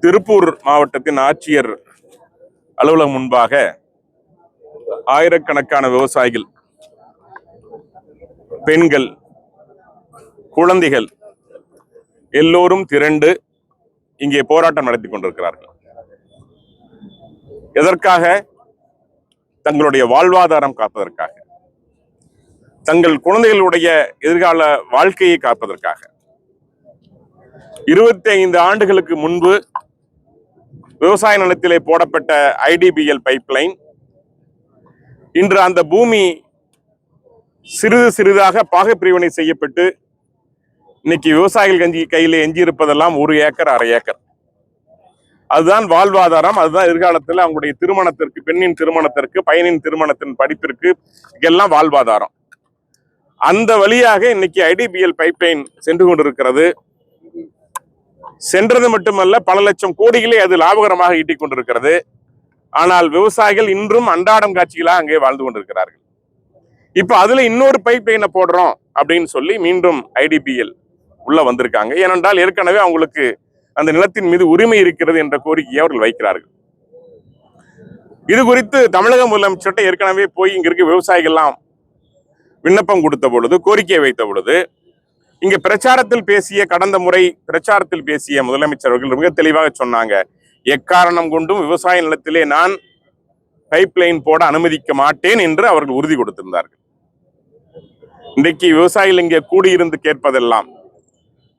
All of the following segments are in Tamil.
திருப்பூர் மாவட்டத்தின் ஆட்சியர் அலுவலகம் முன்பாக ஆயிரக்கணக்கான விவசாயிகள் பெண்கள் குழந்தைகள் எல்லோரும் திரண்டு இங்கே போராட்டம் நடத்தி கொண்டிருக்கிறார்கள். எதற்காக? தங்களுடைய வாழ்வாதாரம் காப்பதற்காக. தங்கள் குழந்தைகளுடைய எதிர்கால வாழ்க்கையை காப்பதற்காக. இருபத்தி ஐந்து ஆண்டுகளுக்கு முன்பு விவசாய நிலத்திலே போடப்பட்ட ஐடிபிஎல் பைப்லைன் இன்று அந்த பூமி சிறிது சிறிதாக பாகப்பிரிவினை செய்யப்பட்டு இன்னைக்கு விவசாயிகள் கஞ்சி கையில எஞ்சி இருப்பதெல்லாம் ஒரு ஏக்கர் அரை ஏக்கர். அதுதான் வாழ்வாதாரம். அதுதான் எதிர்காலத்தில் அவங்களுடைய திருமணத்திற்கு பெண்ணின் திருமணத்திற்கு பையனின் திருமணத்தின் படிப்பிற்கு எல்லாம் வாழ்வாதாரம். அந்த வழியாக இன்னைக்கு ஐடிபிஎல் பைப்லைன் சென்று கொண்டிருக்கிறது. சென்றது மட்டுமல்ல பல லட்சம் கோடிகளே அது லாபகரமாக ஈட்டிக் கொண்டிருக்கிறது. ஆனால் விவசாயிகள் இன்றும் அன்றாடம் காட்சிகளாக அங்கே வாழ்ந்து கொண்டிருக்கிறார்கள். இப்போ அதுல இன்னொரு பைப் லைனை போடுறோம் அப்படின்னு சொல்லி மீண்டும் ஐடிபிஎல் உள்ள வந்திருக்காங்க. ஏனென்றால் ஏற்கனவே அவங்களுக்கு அந்த நிலத்தின் மீது உரிமை இருக்கிறது என்ற கோரிக்கையை அவர்கள் வைக்கிறார்கள். இது குறித்து தமிழக முதலமைச்சர்கிட்ட ஏற்கனவே போய் இங்க இருக்க விவசாயிகள்லாம் விண்ணப்பம் கொடுத்த பொழுது கோரிக்கையை வைத்த பொழுது இங்க பிரச்சாரத்தில் பேசிய கடந்த முறை பிரச்சாரத்தில் பேசிய முதலமைச்சர் அவர்கள் மிக தெளிவாக சொன்னாங்க. எக்காரணம் கொண்டும் விவசாய நிலத்திலே நான் பைப்லைன் போட அனுமதிக்க மாட்டேன் என்று அவர்கள் உறுதி கொடுத்திருந்தார்கள். இன்றைக்கு விவசாயிகள் இங்கே கூடியிருந்து கேட்பதெல்லாம்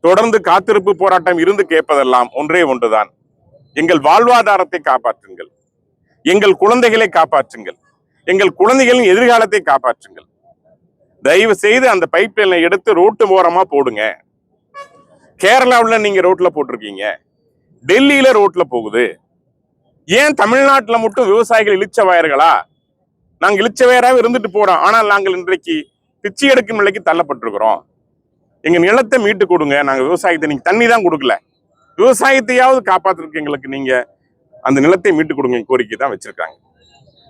தொடர்ந்து காத்திருப்பு போராட்டம் இருந்து கேட்பதெல்லாம் ஒன்றே ஒன்றுதான். எங்கள் வாழ்வாதாரத்தை காப்பாற்றுங்கள். எங்கள் குழந்தைகளை காப்பாற்றுங்கள். எங்கள் குழந்தைகளின் எதிர்காலத்தை காப்பாற்றுங்கள். தயவு செய்து அந்த பைப் லைனை எடுத்து ரோட்டு ஓரமாக போடுங்க. கேரளாவில் நீங்கள் ரோட்டில் போட்டிருக்கீங்க. டெல்லியில் ரோட்டில் போகுது. ஏன் தமிழ்நாட்டில் மட்டும் விவசாயிகள் இழிச்ச வயர்களா? நாங்கள் இழிச்ச வயராக இருந்துட்டு போகிறோம் ஆனால் நாங்கள் இன்றைக்கு பிச்சை எடுக்கும் நிலைக்கு தள்ளப்பட்டிருக்கிறோம். எங்கள் நிலத்தை மீட்டு கொடுங்க. நாங்கள் விவசாயத்தை நீங்கள் தண்ணி தான் கொடுக்கல. விவசாயத்தையாவது காப்பாத்துறதுக்கு எங்களுக்கு நீங்கள் அந்த நிலத்தை மீட்டு கொடுங்க கோரிக்கை தான் வச்சுருக்காங்க.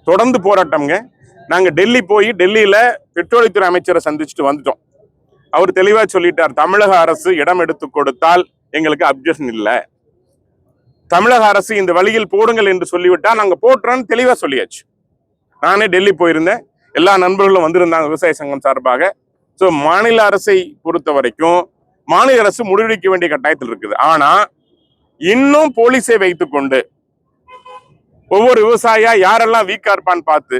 தொடர்ந்து போராட்டம்ங்க. நாங்கள் டெல்லி போய் டெல்லியில் பெட்ரோலியத்துறை அமைச்சரை சந்திச்சுட்டு வந்துட்டோம். அவர் தெளிவாக சொல்லிட்டார் தமிழக அரசு இடம் எடுத்து கொடுத்தால் எங்களுக்கு அப்ஜெக்ஷன் இல்லை. தமிழக அரசு இந்த வழியில் போடுங்கள் என்று சொல்லிவிட்டால் நாங்கள் போட்டுறோன்னு தெளிவாக சொல்லியாச்சு. நானே டெல்லி போயிருந்தேன். எல்லா நண்பர்களும் வந்திருந்தாங்க விவசாய சங்கம் சார்பாக. ஸோ மாநில அரசை பொறுத்த வரைக்கும் மாநில அரசு முடிவெடுக்க வேண்டிய கட்டாயத்தில் இருக்குது. ஆனால் இன்னும் போலீஸை வைத்துக்கொண்டு ஒவ்வொரு விவசாயியா யாரெல்லாம் வீக்கா இருப்பான்னு பார்த்து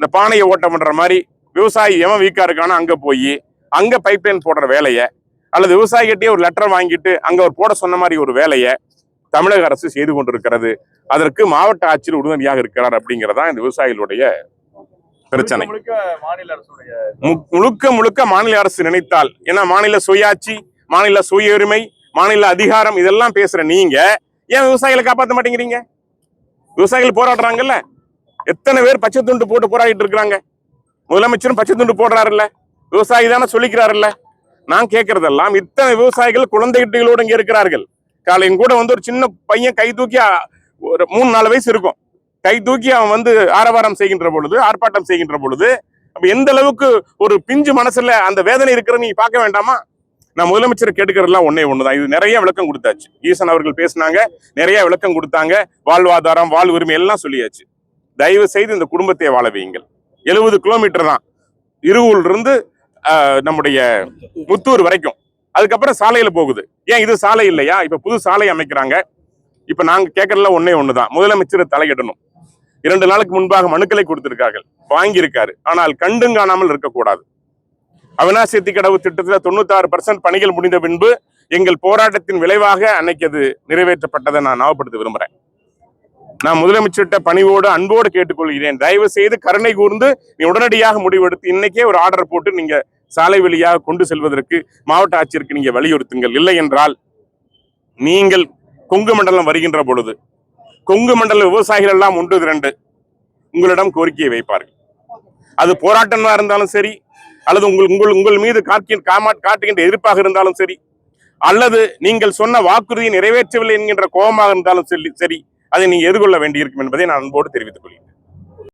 இந்த பானையை ஓட்டம் பண்ற மாதிரி விவசாயி எவன் வீக்கா இருக்கானோ அங்க போய் அங்க பைப்லைன் போடுற வேலையை அல்லது விவசாயிகிட்டே ஒரு லெட்டர் வாங்கிட்டு அங்க ஒரு போட சொன்ன மாதிரி ஒரு வேலையை தமிழக அரசு செய்து கொண்டிருக்கிறது. அதற்கு மாவட்ட ஆட்சியர் உறுதுணையாக இருக்கிறார் அப்படிங்கிறதா இந்த விவசாயிகளுடைய பிரச்சனை. முழுக்க முழுக்க மாநில அரசு நினைத்தால் ஏன்னா மாநில சுயாட்சி மாநில சுய உரிமை மாநில அதிகாரம் இதெல்லாம் பேசுற நீங்க ஏன் விவசாயிகளை காப்பாற்ற மாட்டேங்கிறீங்க? விவசாயிகள் போராடுறாங்கல்ல? எத்தனை பேர் பச்சை துண்டு போட்டு போராடிட்டு இருக்கிறாங்க? முதலமைச்சரும் பச்சை துண்டு போடுறாருல்ல? விவசாயி தானே சொல்லிக்கிறாருல்ல? நான் கேட்கறதெல்லாம் இத்தனை விவசாயிகள் குழந்தைகளோடு இங்கே இருக்கிறார்கள். காலையின் கூட வந்து ஒரு சின்ன பையன் கை தூக்கி ஒரு மூணு நாலு வயசு இருக்கும். கை தூக்கி அவன் வந்து ஆரவாரம் செய்கின்ற பொழுது ஆர்ப்பாட்டம் செய்கின்ற பொழுது அப்போ எந்த அளவுக்கு ஒரு பிஞ்சு மனசுல அந்த வேதனை இருக்கிற நீ பார்க்க வேண்டாமா? நான் முதலமைச்சர் கேட்டுக்கிறதுலாம் ஒன்னே ஒண்ணுதான். இது நிறைய விளக்கம் கொடுத்தாச்சு. ஈசன் அவர்கள் பேசினாங்க நிறைய விளக்கம் கொடுத்தாங்க. வாழ்வாதாரம் வாழ் உரிமை எல்லாம் சொல்லியாச்சு. தயவு செய்து இந்த குடும்பத்தை வாழ வையுங்கள். எழுபது கிலோமீட்டர் தான். இருவூர்ல இருந்து நம்முடைய முத்தூர் வரைக்கும். அதுக்கப்புறம் சாலையில போகுது. ஏன் இது சாலை இல்லையா? இப்ப புது சாலை அமைக்கிறாங்க. இப்ப நாங்க கேட்கறதுல ஒன்னே ஒண்ணுதான். முதலமைச்சர் தலையிடணும். இரண்டு நாளுக்கு முன்பாக மனுக்களை கொடுத்திருக்கார்கள். வாங்கியிருக்காரு. ஆனால் கண்டும் காணாமல் இருக்கக்கூடாது. அவினாசி கடவு திட்டத்தில் தொண்ணூத்தாறு பர்சன்ட் பணிகள் முடிந்த பின்பு எங்கள் போராட்டத்தின் விளைவாக அன்னைக்கு அது நிறைவேற்றப்பட்டதை நான் ஞாபகப்படுத்த விரும்புறேன். நான் முதலமைச்சர்கிட்ட பணிவோடு அன்போடு கேட்டுக்கொள்கிறேன். தயவு செய்து கருணை கூர்ந்து நீ உடனடியாக முடிவெடுத்து இன்னைக்கே ஒரு ஆர்டர் போட்டு நீங்க சாலை வழியாக கொண்டு செல்வதற்கு மாவட்ட ஆட்சியருக்கு நீங்க வலியுறுத்துங்கள். இல்லை என்றால் நீங்கள் கொங்கு மண்டலம் வருகின்ற பொழுது கொங்கு மண்டல விவசாயிகள் எல்லாம் ஒன்று திரண்டு உங்களிடம் கோரிக்கையை வைப்பார்கள். அது போராட்டமா இருந்தாலும் சரி அல்லது உங்கள் உங்கள் உங்கள் மீது காட்கி காமா காட்டுகின்ற எதிர்ப்பாக இருந்தாலும் சரி அல்லது நீங்கள் சொன்ன வாக்குறுதியை நிறைவேற்றவில்லை என்கின்ற கோபமாக இருந்தாலும் சரி சரி அதை நீங்கள் எதிர்கொள்ள வேண்டியிருக்கும் என்பதை நான் அன்போடு தெரிவித்துக் கொள்கிறேன்.